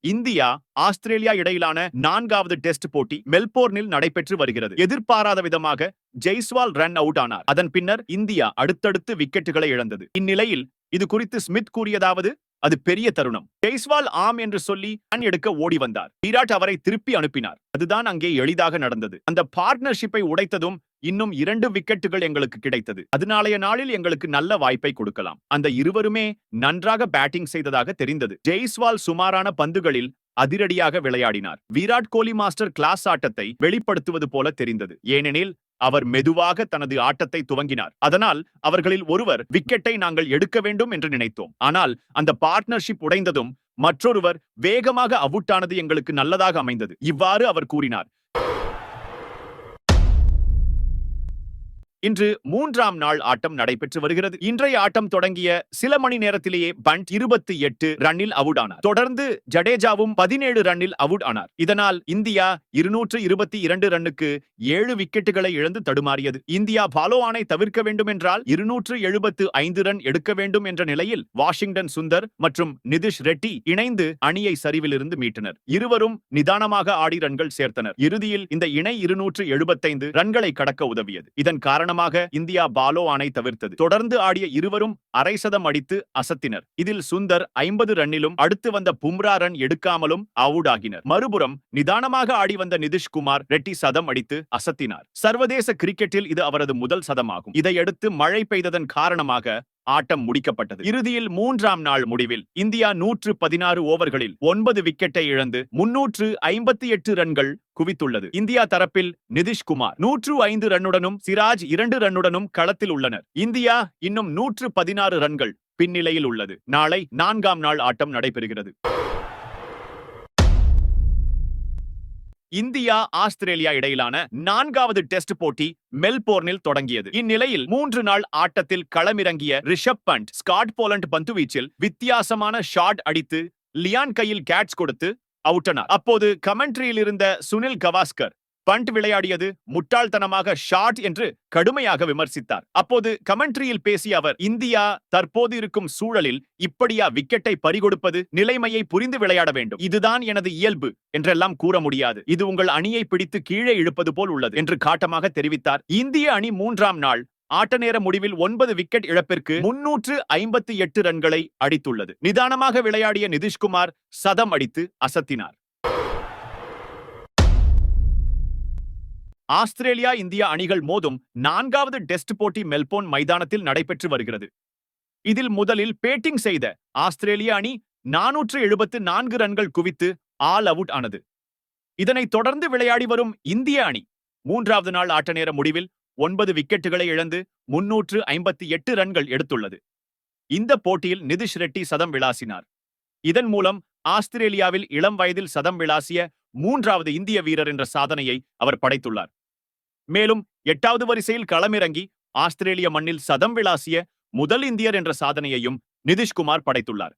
India Australia இடையிலான நான்காவது test போட்டி மெல்போர்னில் நடைபெற்று வருகிறது. எதிர்பாராத விதமாக ஜெய்ஸ்வால் ரன் அவுட் ஆனார். அதன் பின்னர் இந்தியா அடுத்தடுத்து விக்கெட்டுகளை இழந்தது. இந்நிலையில் இது குறித்து ஸ்மித் கூறியதாவது அது பெரிய தருணம். ஜெய்ஸ்வால் ஆம் என்று சொல்லி ரன் எடுக்க ஓடி வந்தார். விராட் அவரை திருப்பி அனுப்பினார். அதுதான் அங்கே எளிதாக நடந்தது. அந்த பார்ட்னர்ஷிப்பை உடைத்ததும் இன்னும் இரண்டு விக்கெட்டுகள் எங்களுக்கு கிடைத்தது. அதனாலைய நாளில் எங்களுக்கு நல்ல வாய்ப்பை கொடுக்கலாம். அந்த இருவருமே நன்றாக பேட்டிங் செய்ததாக தெரிந்தது. ஜெய்ஸ்வால் சுமாரான பந்துகளில் அதிரடியாக விளையாடினார். விராட் கோலி மாஸ்டர் கிளாஸ் ஆட்டத்தை வெளிப்படுத்துவது போல தெரிந்தது. ஏனெனில் அவர் மெதுவாக தனது ஆட்டத்தை துவங்கினார். அதனால் அவர்களில் ஒருவர் விக்கெட்டை நாங்கள் எடுக்க வேண்டும் என்று நினைத்தோம். ஆனால் அந்த பார்ட்னர்ஷிப் உடைந்ததும் மற்றொருவர் வேகமாக அவுட் ஆனது எங்களுக்கு நல்லதாக அமைந்தது. இவ்வாறு அவர் கூறினார். இன்று மூன்றாம் நாள் ஆட்டம் நடைபெற்று வருகிறது. இன்றைய ஆட்டம் தொடங்கிய சில மணி நேரத்திலேயே பண்ட் இருபத்தி எட்டு ரன்னில் அவுட் ஆனார். தொடர்ந்து ஜடேஜாவும் பதினேழு ரன்னில் அவுட் ஆனார். இதனால் இந்தியா இருநூற்று இருபத்தி இரண்டு ரன்னுக்கு ஏழு விக்கெட்டுகளை இழந்து தடுமாறியது. இந்தியா பாலோவானை தவிர்க்க வேண்டும் என்றால் இருநூற்று எழுபத்து ஐந்து ரன் எடுக்க வேண்டும் என்ற நிலையில் வாஷிங்டன் சுந்தர் மற்றும் நிதிஷ் ரெட்டி இணைந்து அணியை சரிவிலிருந்து மீட்டனர். இருவரும் நிதானமாக ஆடி ரன்கள் சேர்த்தனர். இறுதியில் இந்த இணை இருநூற்று எழுபத்தைந்து ரன்களை கடக்க உதவியது. இதன் காரணம் காரணமாக இந்தியா பாலோ ஆணை தவிர்த்தது. தொடர்ந்து ஆடிய இருவரும் அரை சதம் அடித்து அசத்தினர். இதில் சுந்தர் ஐம்பது ரன்னிலும் அடுத்து வந்த பும்ரா ரன் எடுக்காமலும் அவுட் ஆகினர் மறுபுறம் நிதானமாக ஆடி வந்த நிதிஷ்குமார் ரெட்டி சதம் அடித்து அசத்தினார். சர்வதேச கிரிக்கெட்டில் இது அவரது முதல் சதமாகும். இதையடுத்து மழை பெய்ததன் காரணமாக ஆட்டம் முடிக்கப்பட்டது. இறுதியில் மூன்றாம் நாள் முடிவில் இந்தியா நூற்று பதினாறு ஓவர்களில் ஒன்பது விக்கெட்டை இழந்து முன்னூற்று ஐம்பத்தி எட்டு ரன்கள் குவித்துள்ளது. இந்தியா தரப்பில் நிதிஷ்குமார் நூற்று ஐந்து ரன்னுடனும் சிராஜ் இரண்டு ரன்னுடனும் களத்தில் உள்ளனர். இந்தியா இன்னும் நூற்று பதினாறு ரன்கள் பின்னிலையில் உள்ளது. நாளை நான்காம் நாள் ஆட்டம் நடைபெறுகிறது. இந்தியா ஆஸ்திரேலியா இடையிலான நான்காவது டெஸ்ட் போட்டி மெல்போர்னில் தொடங்கியது. இந்நிலையில் மூன்று நாள் ஆட்டத்தில் களமிறங்கிய ரிஷப் பண்ட் ஸ்காட் போலண்ட் பந்துவீச்சில் வித்தியாசமான ஷாட் அடித்து லியான் கையில் கேட்ச் கொடுத்து அவுட்டனார். அப்போது கமெண்ட்ரியில் இருந்த சுனில் கவாஸ்கர் பண்ட் விளையாடியது முட்டாள்தனமாக ஷாட் என்று கடுமையாக விமர்சித்தார். அப்போது கமெண்ட்ரியில் பேசிய அவர் இந்தியா தற்போது இருக்கும் சூழலில் இப்படியா விக்கெட்டை பறிகொடுப்பது? நிலைமையை புரிந்து விளையாட வேண்டும். இதுதான் எனது இயல்பு என்றெல்லாம் கூற முடியாது. இது உங்கள் அணியை பிடித்து கீழே இழுப்பது போல் உள்ளது என்று காட்டமாக தெரிவித்தார். இந்திய அணி மூன்றாம் நாள் ஆட்ட நேர முடிவில் ஒன்பது விக்கெட் இழப்பிற்கு முன்னூற்று ஐம்பத்தி எட்டு ரன்களை அடித்துள்ளது. நிதானமாக விளையாடிய நிதிஷ்குமார் சதம் அடித்து அசத்தினார். ஆஸ்திரேலியா இந்தியா அணிகள் மோதும் நான்காவது டெஸ்ட் போட்டி மெல்போர்ன் மைதானத்தில் நடைபெற்று வருகிறது. இதில் முதலில் பேட்டிங் செய்த ஆஸ்திரேலிய அணி நானூற்று எழுபத்து நான்கு ரன்கள் குவித்து ஆல் அவுட் ஆனது. இதனைத் தொடர்ந்து விளையாடி வரும் இந்திய அணி மூன்றாவது நாள் ஆட்ட நேர முடிவில் ஒன்பது விக்கெட்டுகளை இழந்து முன்னூற்று ஐம்பத்தி எட்டு ரன்கள் எடுத்துள்ளது. இந்த போட்டியில் நிதிஷ் ரெட்டி சதம் விளாசினார். இதன் மூலம் ஆஸ்திரேலியாவில் இளம் வயதில் சதம் விளாசிய மூன்றாவது இந்திய வீரர் என்ற சாதனையை அவர் படைத்துள்ளார். மேலும் எட்டாவது வரிசையில் களமிறங்கி ஆஸ்திரேலிய மண்ணில் சதம் விளாசிய முதல் இந்தியர் என்ற சாதனையையும் நிதிஷ்குமார் படைத்துள்ளார்.